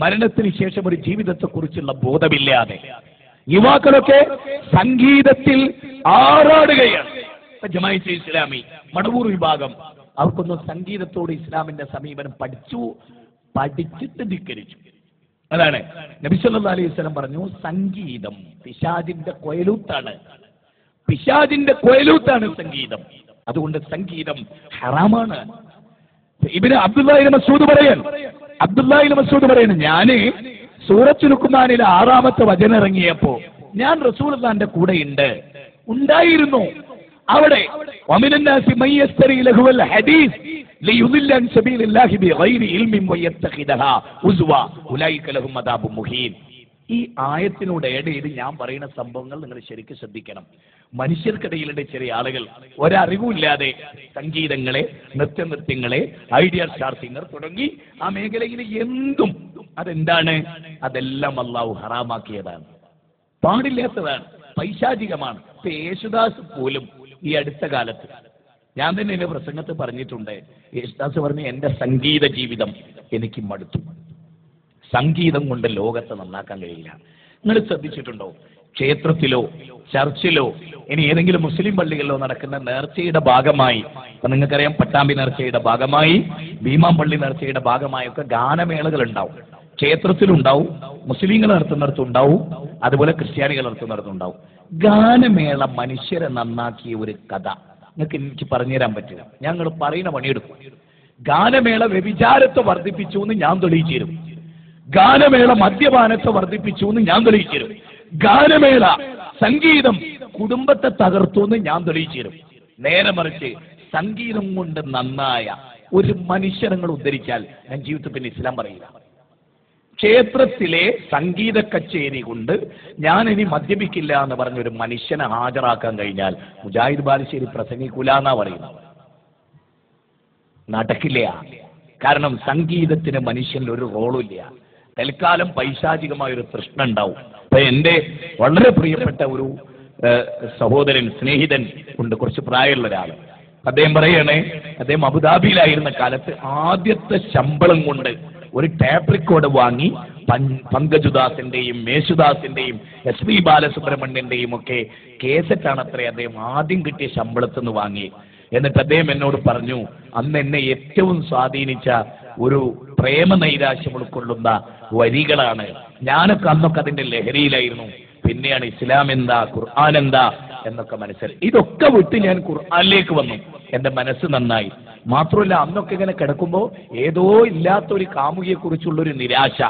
മരണത്തിന് ശേഷം ഒരു ജീവിതത്തെക്കുറിച്ചുള്ള ബോധമില്ലാതെ യുവാക്കളൊക്കെ സംഗീതത്തിൽ ആറാടുകയാണ്. ഇപ്പൊ ജമാഅത്തെ ഇസ്ലാമി മടവൂർ വിഭാഗം അവർക്കൊന്നും സംഗീതത്തോട് ഇസ്ലാമിന്റെ സമീപനം പഠിച്ചു പഠിച്ചിട്ട് ധിക്കരിച്ചു. അതാണ്. നബിസല്ലാ അലൈഹി സ്വലം പറഞ്ഞു സംഗീതം പിശാജിന്റെ കൊയലൂത്താണ്. പിശാജിന്റെ കൊയലൂത്താണ് സംഗീതം. അതുകൊണ്ട് സംഗീതം ഹറാമാണ്. ഇബിന് അബ്ദുല്ലാഹിന് മസൂദ് പറയാൻ അബ്ദുല്ലാഹിന് മസൂദ് പറയുന്നു ഞാൻ സൂറത്ത് ലുക്കുമാനിലെ ആറാമത്തെ വചനം ഇറങ്ങിയപ്പോ ഞാൻ റസൂൽ റസൂൽന്റെ കൂടെ ഉണ്ട് ഉണ്ടായിരുന്നു അവിടെ ഈ ആയത്തിനോട് ഏഡ് ചെയ്ത് ഞാൻ പറയുന്ന സംഭവങ്ങൾ നിങ്ങൾ ശരിക്കും ശ്രദ്ധിക്കണം. മനുഷ്യർക്കിടയിലെ ചെറിയ ആളുകൾ. ഒരറിവുമില്ലാതെ സംഗീതങ്ങളെ നൃത്യനൃത്യങ്ങളെ ഐഡിയ സ്റ്റാർ സിംഗർ തുടങ്ങി ആ മേഖലയിൽ എന്തും അതെന്താണ്? അതെല്ലാം അള്ളാഹു ഹറാമാക്കിയതാണ്. പാടില്ലാത്തതാണ്. പൈശാചികമാണ്. ഇപ്പൊ യേശുദാസ് പോലും ഈ അടുത്ത കാലത്ത് ഞാൻ തന്നെ എന്റെ പ്രസംഗത്ത് പറഞ്ഞിട്ടുണ്ട്. യേശുദാസ് പറഞ്ഞ എന്റെ സംഗീത ജീവിതം എനിക്ക് മടുത്തു. സംഗീതം കൊണ്ട് ലോകത്തെ നന്നാക്കാൻ കഴിയില്ല. നിങ്ങൾ ശ്രദ്ധിച്ചിട്ടുണ്ടോ? ക്ഷേത്രത്തിലോ ചർച്ചിലോ ഇനി ഏതെങ്കിലും മുസ്ലിം പള്ളികളിലോ നടക്കുന്ന നേർച്ചയുടെ ഭാഗമായി നിങ്ങൾക്കറിയാം പട്ടാമ്പി നേർച്ചയുടെ ഭാഗമായി ഭീമാമ്പള്ളി നേർച്ചയുടെ ഭാഗമായൊക്കെ ഗാനമേളകൾ ഉണ്ടാവും. ക്ഷേത്രത്തിലുണ്ടാവും മുസ്ലിങ്ങൾ നടത്തുന്നിടത്തുണ്ടാവും അതുപോലെ ക്രിസ്ത്യാനികൾ നടത്തുന്നിടത്തുണ്ടാവും ഗാനമേള മനുഷ്യരെ നന്നാക്കിയ ഒരു കഥ. നിങ്ങൾക്ക് എനിക്ക് പറഞ്ഞുതരാൻ പറ്റില്ല ഞങ്ങൾ പറയുന്ന പണിയെടുക്കും. ഗാനമേള വ്യഭിചാരത്തെ വർദ്ധിപ്പിച്ചു എന്ന് ഞാൻ തെളിയിച്ചു തരും. ഗാനമേള മദ്യപാനത്തെ വർദ്ധിപ്പിച്ചു എന്ന് ഞാൻ തെളിയിച്ചു ഗാനമേള സംഗീതം കുടുംബത്തെ തകർത്തു എന്ന് ഞാൻ തെളിയിച്ചു നേരെ മറിച്ച് സംഗീതം കൊണ്ട് നന്നായ ഒരു മനുഷ്യരങ്ങൾ ഉദ്ധരിച്ചാൽ ഞാൻ ജീവിതത്തിൽ പിന്നെ ഇസ്ലാം പറയില്ല. ക്ഷേത്രത്തിലെ സംഗീത കച്ചേരി കൊണ്ട് ഞാൻ ഇനി മദ്യപിക്കില്ല എന്ന് പറഞ്ഞ ഒരു മനുഷ്യനെ ഹാജരാക്കാൻ കഴിഞ്ഞാൽ മുജാഹിദ് ബാലുശ്ശേരി പ്രസംഗിക്കൂല എന്നാ പറയുന്നത്. നടക്കില്ല. കാരണം സംഗീതത്തിന് മനുഷ്യനിൽ ഒരു റോളും ഇല്ല. തൽക്കാലം പൈശാചികമായ ഒരു തൃഷ്ണ ഉണ്ടാവും അപ്പൊ എന്റെ വളരെ പ്രിയപ്പെട്ട ഒരു സഹോദരൻ സ്നേഹിതൻ ഉണ്ട് കുറച്ച് പ്രായമുള്ള ഒരാൾ അദ്ദേഹം പറയണേ അദ്ദേഹം അബുദാബിയിലായിരുന്ന കാലത്ത് ആദ്യത്തെ ശമ്പളം കൊണ്ട് ഒരു ടാപ്പ് റെക്കോർഡ് വാങ്ങി പങ്കജുദാസിന്റെയും മേശുദാസിന്റെയും എസ് പി ബാലസുബ്രഹ്മണ്യന്റെയും ഒക്കെ കേസറ്റാണ് അത്രേ അദ്ദേഹം ആദ്യം കിട്ടിയ ശമ്പളത്തിൽ നിന്ന് വാങ്ങി എന്നിട്ട് അദ്ദേഹം എന്നോട് പറഞ്ഞു അന്ന് എന്നെ ഏറ്റവും സ്വാധീനിച്ച ഒരു പ്രേമ നൈരാശ്യം ഉൾക്കൊള്ളുന്ന വരികളാണ്. ഞാനൊക്കെ അന്നൊക്കെ അതിന്റെ ലഹരിയിലായിരുന്നു. പിന്നെയാണ് ഇസ്ലാം എന്താ ഖുർആൻ എന്താ എന്നൊക്കെ മനസ്സിലായി. ഇതൊക്കെ വിട്ട് ഞാൻ ഖുർആനിലേക്ക് വന്നു. എന്റെ മനസ്സ് നന്നായി. മാത്രമല്ല അന്നൊക്കെ ഇങ്ങനെ കിടക്കുമ്പോൾ ഏതോ ഇല്ലാത്ത ഒരു കാമുകിയെ കുറിച്ചുള്ള ഒരു നിരാശ.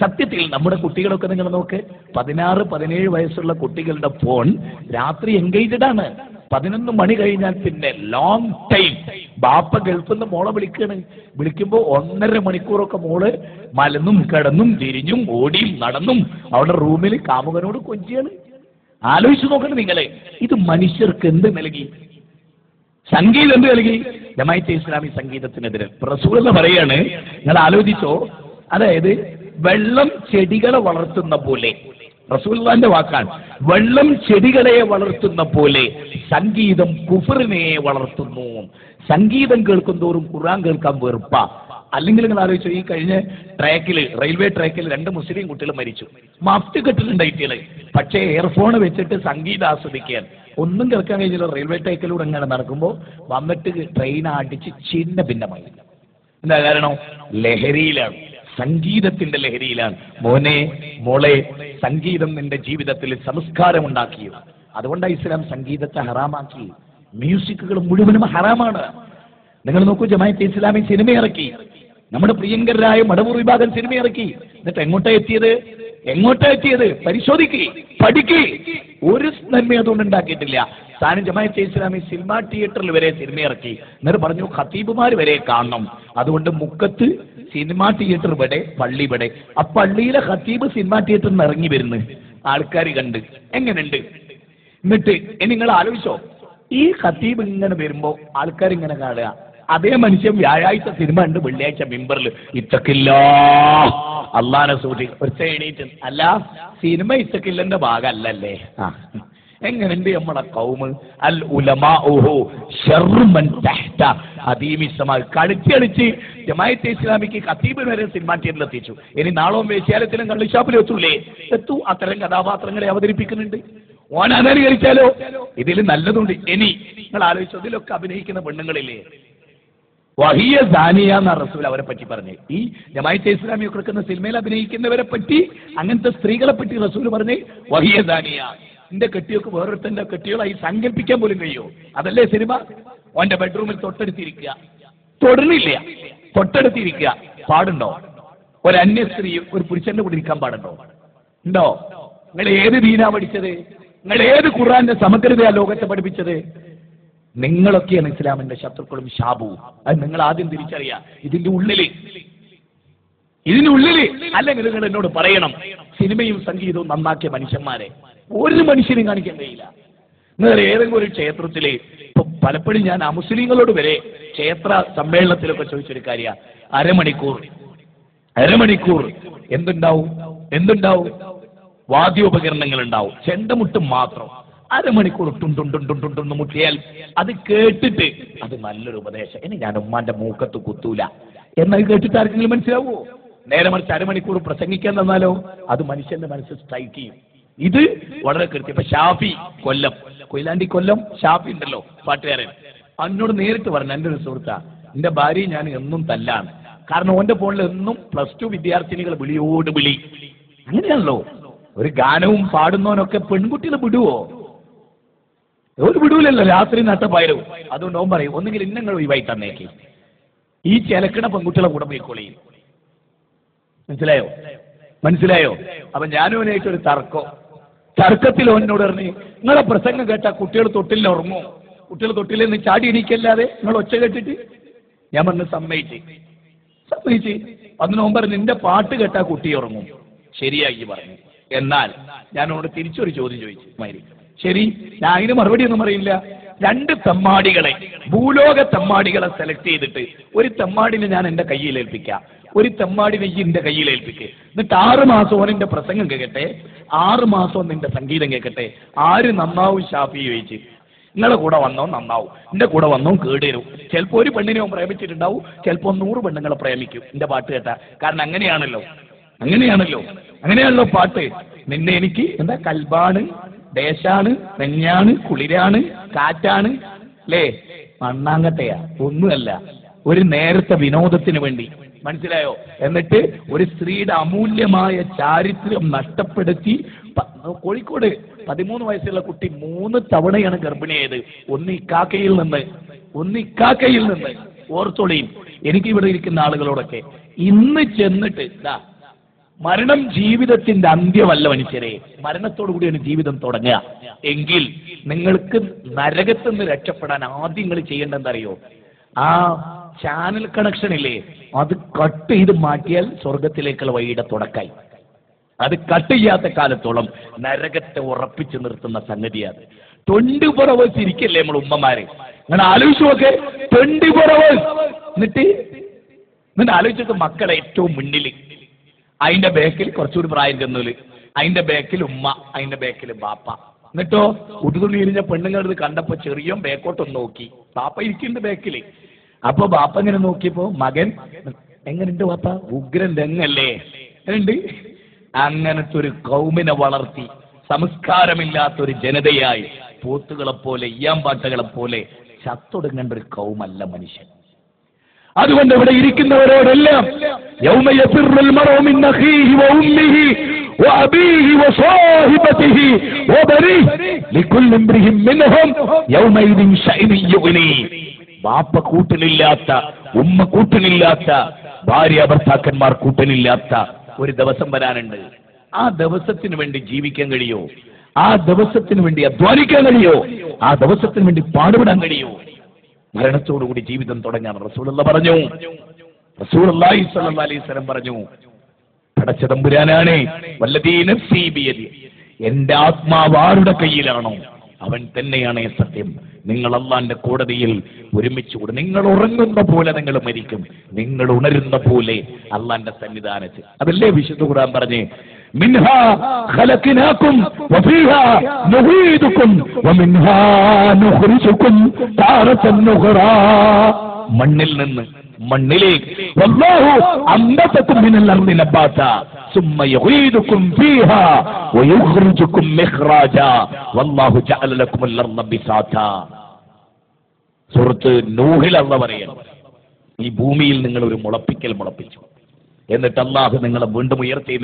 സത്യത്തിൽ നമ്മുടെ കുട്ടികളൊക്കെ നിങ്ങൾ നോക്ക് പതിനാറ് പതിനേഴ് വയസ്സുള്ള കുട്ടികളുടെ ഫോൺ രാത്രി എൻഗേജഡ് ആണ്. പതിനൊന്ന് മണി കഴിഞ്ഞാൽ പിന്നെ ലോങ് ടൈം ബാപ്പ ഗൾഫിൽ നിന്ന് മോളെ വിളിക്കാണ്. വിളിക്കുമ്പോൾ ഒന്നര മണിക്കൂറൊക്കെ മോൾ മലന്നും കിടന്നും തിരിഞ്ഞും ഓടിയും നടന്നും അവിടെ റൂമിൽ കാമുകനോട് കൊഞ്ചിയാണ്. ആലോചിച്ചു നോക്കണം നിങ്ങളെ. ഇത് മനുഷ്യർക്ക് എന്ത് നൽകി? സംഗീതം എന്ത് നൽകി? ജമായത്തെ ഇസ്ലാമി സംഗീതത്തിനെതിരെ. റസൂൽ എന്ന് പറയാണ് നിങ്ങൾ ആലോചിച്ചോ. അതായത് വെള്ളം ചെടികളെ വളർത്തുന്ന പോലെ. റസൂൽന്റെ വാക്കാണ്. വെള്ളം ചെടികളെ വളർത്തുന്ന പോലെ സംഗീതം കുഫറിനെ വളർത്തുന്നു. സംഗീതം കേൾക്കും തോറും ഖുർആൻ കേൾക്കാൻ വെറുപ്പ. അല്ലെങ്കിൽ നിങ്ങൾ ആലോചിച്ചു ഈ കഴിഞ്ഞ ട്രാക്കിൽ റെയിൽവേ ട്രാക്കിൽ രണ്ട് മുസ്ലിം കുട്ടികൾ മരിച്ചു. മാഫ്റ്റ് മഫ്റ്റ് കെട്ടിട്ടുണ്ടായിട്ടില്ല പക്ഷേ എയർഫോൺ വെച്ചിട്ട് സംഗീതം ആസ്വദിക്കാൻ. ഒന്നും കേൾക്കാൻ കഴിഞ്ഞില്ല റെയിൽവേ ട്രാക്കിലൂടെ അങ്ങനെ നടക്കുമ്പോൾ വന്നിട്ട് ട്രെയിൻ അടിച്ച് ചിന്ന ഭിന്നമായി. എന്താ കാരണം? ലഹരിയിലാണ്. സംഗീതത്തിന്റെ ലഹരിയിലാണ്. മോനെ മോളെ സംഗീതം നിന്റെ ജീവിതത്തിൽ സംസ്കാരം ഉണ്ടാക്കിയത് അതുകൊണ്ടാണ് ഇസ്ലാം സംഗീതത്തെ ഹറാമാക്കി. മ്യൂസിക്കുകൾ മുഴുവനും ഹറാമാണ്. നിങ്ങൾ നോക്കൂ ജമാഅത്ത് ഇസ്ലാമി സിനിമ ഇറക്കി. നമ്മുടെ പ്രിയങ്കരായ മടവൂർ വിഭാഗം സിനിമ ഇറക്കി. എന്നിട്ട് എങ്ങോട്ടാ എത്തിയത്? എങ്ങോട്ടാ എത്തിയത്? പരിശോധിക്കേ ഒരു നന്മ അതുകൊണ്ട് ഉണ്ടാക്കിയിട്ടില്ല. താനും ജമാഅത്തെ ഇസ്ലാമി സിനിമ തിയേറ്ററിൽ വരെ സിനിമ ഇറക്കി. എന്നിട്ട് പറഞ്ഞു ഖത്തീബുമാർ വരെ കാണണം. അതുകൊണ്ട് മുക്കത്ത് സിനിമ തിയേറ്റർ ഇവിടെ പള്ളി ഇവിടെ. ആ പള്ളിയിലെ ഖത്തീബ് സിനിമ തിയേറ്ററിൽ നിന്ന് ഇറങ്ങി വരുന്നു. ആൾക്കാർ കണ്ട്. എങ്ങനെയുണ്ട് എന്നിട്ട് നിങ്ങൾ ആലോചിച്ചോ. ഈ ഖത്തീബ് ഇങ്ങനെ വരുമ്പോ ആൾക്കാർ ഇങ്ങനെ കാണുക. അതേ മനുഷ്യൻ വ്യാഴാഴ്ച സിനിമ ഉണ്ട് വെള്ളിയാഴ്ച മെമ്പറിൽ ഇത്തക്കില്ല. അള്ളാനെ സൂചി ഒരു എണീറ്റ് അല്ല സിനിമ ഇത്തക്കില്ലന്റെ ഭാഗമല്ലല്ലേ? ആ. എങ്ങനെയുണ്ട് നമ്മളെ കൗമ് അൽ ഉലമാ ഓഹോ ഷെർമൻ തഹ്ത കളിച്ച് കളിച്ചളിച്ച് ജമായത്തെ ഇസ്ലാമിക്ക് ഖത്തീബ് വരെ സിനിമ തിയേറ്ററിൽ എത്തിച്ചു. ഇനി നാളവും വേശ്യാലയത്തിലും കള്ളിഷാപ്പിലും എത്തൂലേ? എത്തു. അത്തരം കഥാപാത്രങ്ങളെ അവതരിപ്പിക്കുന്നുണ്ട്. ഓൻ അനുകരിച്ചാലോ ഇതിൽ നല്ലതുണ്ട്. ഇനി നിങ്ങൾ ആലോചിച്ചു ഇതിലൊക്കെ അഭിനയിക്കുന്ന പെണ്ണുങ്ങളില്ലേ? വഹിയ ദാനിയ എന്ന റസൂൽ അവരെ പറ്റി പറഞ്ഞു. ഈ ജമായത്തെ ഇസ്ലാമി കൊടുക്കുന്ന സിനിമയിൽ അഭിനയിക്കുന്നവരെ പറ്റി അങ്ങനത്തെ സ്ത്രീകളെ പറ്റി റസൂൽ പറഞ്ഞു വഹിയ ദാനിയ. എന്റെ കെട്ടിയൊക്കെ വേറൊരുത്തന്റെ കെട്ടികളായി സങ്കല്പിക്കാൻ പോലും കഴിയോ? അതല്ലേ സിനിമ? ഓന്റെ ബെഡ്റൂമിൽ തൊട്ടടുത്തിരിക്കുക. തൊടണില്ല തൊട്ടടുത്തിരിക്കുക. പാടുണ്ടോ? ഒരു അന്യ സ്ത്രീ ഒരു പുരുഷന്റെ കൂടെ ഇരിക്കാൻ പാടുണ്ടോ? ഉണ്ടോ? നിങ്ങൾ ഏത് ദീനാ പഠിച്ചത്? നിങ്ങൾ ഏത് ഖുറാന്റെ സമഗ്രതയാ ലോകത്തെ പഠിപ്പിച്ചത്? നിങ്ങളൊക്കെയാണ് ഇസ്ലാമിന്റെ ശത്രുക്കളും ശാപവും. അത് നിങ്ങൾ ആദ്യം തിരിച്ചറിയാം. ഇതിന്റെ ഉള്ളിൽ. ഇതിന്റെ ഉള്ളിൽ. അല്ലെങ്കിൽ നിങ്ങൾ എന്നോട് പറയണം സിനിമയും സംഗീതവും നന്നാക്കിയ മനുഷ്യന്മാരെ ഒരു മനുഷ്യനും കാണിക്കാൻ കഴിയില്ല. നിങ്ങൾ ഏതെങ്കിലും ഒരു ക്ഷേത്രത്തിൽ ഇപ്പൊ പലപ്പോഴും ഞാൻ അമുസ്ലിങ്ങളോട് വരെ ക്ഷേത്ര സമ്മേളനത്തിലൊക്കെ ചോദിച്ചൊരു കാര്യ. അരമണിക്കൂർ. അരമണിക്കൂർ. എന്തുണ്ടാവും? എന്തുണ്ടാവും? വാദ്യോപകരണങ്ങൾ ഉണ്ടാവും ചെണ്ടമുട്ട് മാത്രം. അരമണിക്കൂർ ടുണ്ടുണ്ടുണ്ടുണ്ടുണ്ടെന്ന് മുട്ടിയാൽ അത് കേട്ടിട്ട് അത് നല്ലൊരു ഉപദേശം. ഇനി ഞാൻ ഉമ്മാന്റെ മൂക്കത്ത് കുത്തൂല. എന്നത് കേട്ടിട്ട് ആർക്കെങ്കിലും മനസ്സിലാവോ? നേരെ മറിച്ച് അരമണിക്കൂർ പ്രസംഗിക്കാൻ തന്നാലോ? അത് മനുഷ്യന്റെ മനസ്സ് സ്ട്രൈക്ക് ചെയ്യും. ഇത് വളരെ കൃത്യം. ഇപ്പൊ ഷാഫി കൊല്ലം. കൊയിലാണ്ടി കൊല്ലം ഷാഫി ഉണ്ടല്ലോ പാട്ടുകാരൻ. എന്നോട് നേരിട്ട് പറഞ്ഞു എന്റെ ഒരു സുഹൃത്താ എന്റെ ഭാര്യ ഞാൻ എന്നും തല്ലാണ്. കാരണം ഓന്റെ ഫോണിൽ എന്നും പ്ലസ് ടു വിദ്യാർത്ഥിനികൾ വിളിയോട് വിളി. അങ്ങനെയാണല്ലോ. ഒരു ഗാനവും പാടുന്നവനൊക്കെ പെൺകുട്ടികൾ വിടുവോ? ഒരു വിടൂലല്ലോ രാത്രി നട്ട പയരും അതുകൊണ്ട് ഓൻ പറയും ഒന്നുകിൽ ഇന്നങ്ങൾ ഒഴിവായി തന്നേക്ക്. ഈ ചിലക്കണ പെൺകുട്ടികളെ കൂടെ പോയിക്കോളി. മനസ്സിലായോ? മനസ്സിലായോ? അപ്പൊ ഞാനും അവനായിട്ട് ഒരു തർക്കം. തർക്കത്തിൽ ഓനോട് പറഞ്ഞു നിങ്ങളെ പ്രസംഗം കേട്ടാ കുട്ടികൾ തൊട്ടിലിൽ ഉറങ്ങും. കുട്ടികൾ തൊട്ടിലിൽ നിന്ന് ചാടി എണീക്കല്ലാതെ നിങ്ങൾ ഒച്ച കേട്ടിട്ട്? ഞാൻ പറഞ്ഞു സമ്മതിച്ച്. സമ്മതിച്ച്. അന്ന് മുമ്പ് പറഞ്ഞു നിന്റെ പാട്ട് കേട്ടാ കുട്ടി ഉറങ്ങും. ശരിയായി പറഞ്ഞു. എന്നാൽ ഞാനോട് തിരിച്ചൊരു ചോദ്യം ചോദിച്ചു മാരി. ശരി ഞാൻ അതിന് മറുപടി ഒന്നും അറിയില്ല രണ്ട് തെമ്മാടികളെ ഭൂലോക തെമ്മാടികളെ സെലക്ട് ചെയ്തിട്ട് ഒരു തെമ്മാടിനെ ഞാൻ എന്റെ കയ്യിൽ ഏൽപ്പിക്കാം. ഒരു തെമ്മാടിനെ ഈ എന്റെ കയ്യിൽ ഏൽപ്പിക്കുക എന്നിട്ട് ആറ് മാസം ഓനെന്റെ പ്രസംഗം കേൾക്കട്ടെ ആറ് മാസം നിന്റെ സംഗീതം കേൾക്കട്ടെ ആര് നന്നാവും ഷാഫി ചോദിച്ച്. നിങ്ങളെ കൂടെ വന്നോ നന്നാവും എന്റെ കൂടെ വന്നോ കേടുവരും. ചിലപ്പോ ഒരു പെണ്ണിനെ അവൻ പ്രേമിച്ചിട്ടുണ്ടാവും ചിലപ്പോ നൂറ് പെണ്ണുങ്ങളെ പ്രേമിക്കും. എന്റെ പാട്ട് കേട്ടാ. കാരണം അങ്ങനെയാണല്ലോ അങ്ങനെയാണല്ലോ അങ്ങനെയാണല്ലോ പാട്ട്. നിന്നെ എനിക്ക് എന്താ കൽബാണ് ദേശാണ് നെഞ്ഞാണ് കുളിരാണ് കാറ്റാണ് അല്ലേ മണ്ണാങ്കട്ടയാ ഒന്നുമല്ല. ഒരു നേരത്തെ വിനോദത്തിന് വേണ്ടി. മനസ്സിലായോ? എന്നിട്ട് ഒരു സ്ത്രീയുടെ അമൂല്യമായ ചാരിത്രം നഷ്ടപ്പെടുത്തി കോഴിക്കോട് പതിമൂന്ന് വയസ്സുള്ള കുട്ടി മൂന്ന് തവണയാണ് ഗർഭിണിയായത്. ഒന്ന് ഇക്കാക്കയിൽ നിന്ന് ഒന്ന് ഇക്കാക്കയിൽ നിന്ന്. എനിക്ക് ഇവിടെ ഇരിക്കുന്ന ആളുകളോടൊക്കെ. ഇന്ന് ചെന്നിട്ട് ഇതാ മരണം ജീവിതത്തിന്റെ അന്ത്യമല്ല മനുഷ്യരെ. മരണത്തോടു കൂടിയാണ് ജീവിതം തുടങ്ങുക. എങ്കിൽ നിങ്ങൾക്ക് നരകത്തിൽ നിന്ന് രക്ഷപ്പെടാൻ ആദ്യം നിങ്ങൾ ചെയ്യേണ്ടതെന്നറിയോ ആ ചാനൽ കണക്ഷൻ ഇല്ലേ? അത് കട്ട് ചെയ്ത് മാറ്റിയാൽ സ്വർഗത്തിലേക്കുള്ള വഴിയുടെ തുടക്കായി. അത് കട്ട് ചെയ്യാത്ത കാലത്തോളം നരകത്തെ ഉറപ്പിച്ചു നിർത്തുന്ന സംഗതിയാണ് ട്വന്റി ഫോർ അവേഴ്സ് ഇരിക്കല്ലേ നമ്മൾ ഉമ്മമാര്? നിങ്ങൾ ആലോചിച്ചു നോക്കെ. ട്വന്റി ഫോർ അവേഴ്സ് എന്നിട്ട് നിങ്ങൾ ആലോചിച്ചത് മക്കളെ ഏറ്റവും മുന്നിൽ അതിന്റെ ബാക്കിൽ കുറച്ചുകൂടി പ്രായം ചെന്നോൽ അതിന്റെ ബാക്കിൽ ഉമ്മ അതിന്റെ ബാക്കിൽ ബാപ്പ. എന്നിട്ടോ ഉടുതുള്ളി ഇരിഞ്ഞ പെണ്ണുങ്ങൾ ഇത് കണ്ടപ്പോ ചെറിയ ബാക്കോട്ടൊന്ന് നോക്കി. ബാപ്പ ഇരിക്കുന്നുണ്ട് ബേക്കിൽ അപ്പൊ ബാപ്പ ഇങ്ങനെ നോക്കിയപ്പോ മകൻ എങ്ങനെയുണ്ട് ബാപ്പ? ഉഗ്രൻ തെങ്ങല്ലേ? ഉണ്ട് അങ്ങനത്തെ ഒരു കൗമിനെ വളർത്തി സംസ്കാരമില്ലാത്ത ഒരു ജനതയായി പോത്തുകളെ പോലെ ഇയാമ്പാട്ടകളെ പോലെ ചത്തൊടുങ്ങേണ്ട ഒരു കൗമല്ല മനുഷ്യൻ. അതുകൊണ്ട് ഇവിടെ ഇരിക്കുന്നവരോടെല്ലാം ബാപ്പ കൂട്ടനില്ലാത്ത ഉമ്മ കൂട്ടനില്ലാത്ത ഭാര്യ ഭർത്താക്കന്മാർ കൂട്ടനില്ലാത്ത ഒരു ദിവസം വരാനുണ്ട്. ആ ദിവസത്തിന് വേണ്ടി ജീവിക്കാൻ കഴിയോ? ആ ദിവസത്തിന് വേണ്ടി അധ്വാനിക്കാൻ കഴിയോ? ആ ദിവസത്തിന് വേണ്ടി പാടുപെടാൻ കഴിയോ? മരണത്തോടുകൂടി ജീവിതം തുടങ്ങാൻ റസൂലുള്ള പറഞ്ഞു. റസൂൽ അലൈഹി സ്വലം പറഞ്ഞു പടച്ചതമ്പുരാനാണ് വല്ലതീ നഫ്സീ ബിയദി എന്റെ ആത്മാവ് ആരുടെ കയ്യിലാണോ? അവൻ തന്നെയാണ് സത്യം. നിങ്ങൾ അള്ളാന്റെ കോടതിയിൽ ഒരുമിച്ച് കൂടെ നിങ്ങൾ ഉറങ്ങുന്ന പോലെ നിങ്ങൾ മരിക്കും. നിങ്ങൾ ഉണരുന്ന പോലെ അള്ളാന്റെ സന്നിധാനത്ത്. അതല്ലേ വിശുദ്ധ ഖുർആൻ പറഞ്ഞ് منها خلقناكم وفيها نعيدكم ومنها نخرجكم تارة أخرى മണ്ണിൽ നിന്ന് മണ്ണിലേക്ക് വല്ലാഹു അമ്പതക്കും മിനൽ അർളി നബാത ثم يعيدكم فيها ويخرجكم مخراجا والله جعل لكم الارض بساطا സുഹൃത്ത് നൂഹിൽ അള്ള പറയണം ഈ ഭൂമിയിൽ നിങ്ങൾ ഒരു മുളപ്പിക്കൽ മുളപ്പിച്ചു എന്നിട്ട് അള്ളാഹു നിങ്ങളെ വീണ്ടും ഉയർത്തി